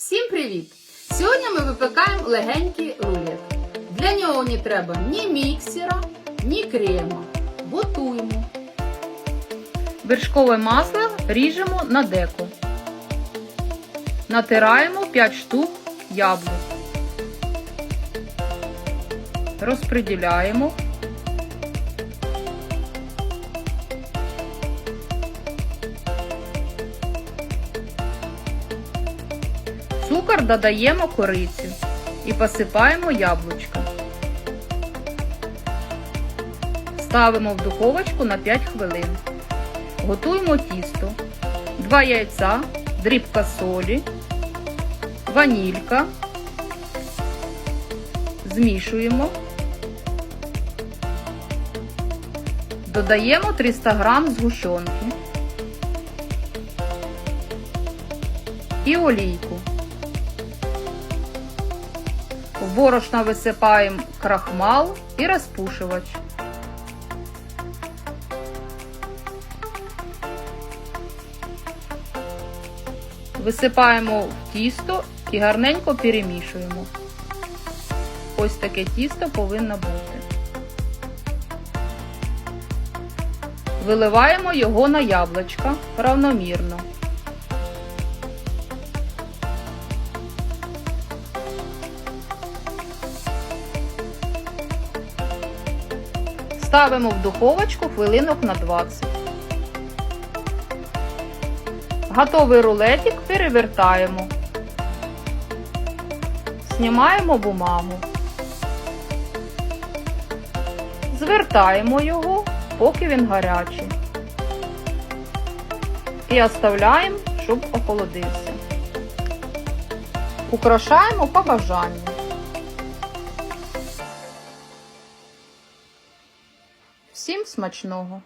Всім привіт! Сьогодні ми випікаємо легенький рулет. Для нього не треба ні міксера, ні крема. Готуємо. Вершкове масло ріжемо на деко. Натираємо 5 штук яблук. Розподіляємо. Цукор додаємо корицю і посипаємо яблучка. Ставимо в духовочку на 5 хвилин. Готуємо тісто. 2 яйця, дрібка солі, ванілька. Змішуємо. Додаємо 300 г згущенки і олійку. В борошно висипаємо крахмал і розпушувач. Висипаємо в тісто і гарненько перемішуємо. Ось таке тісто повинно бути. Виливаємо його на яблучка равномірно. Ставимо в духовочку хвилинок на 20. Готовий рулетик перевертаємо. Знімаємо бумагу. Звертаємо його, поки він гарячий. І оставляємо, щоб охолодився. Украшаємо по бажанню. Всім смачного!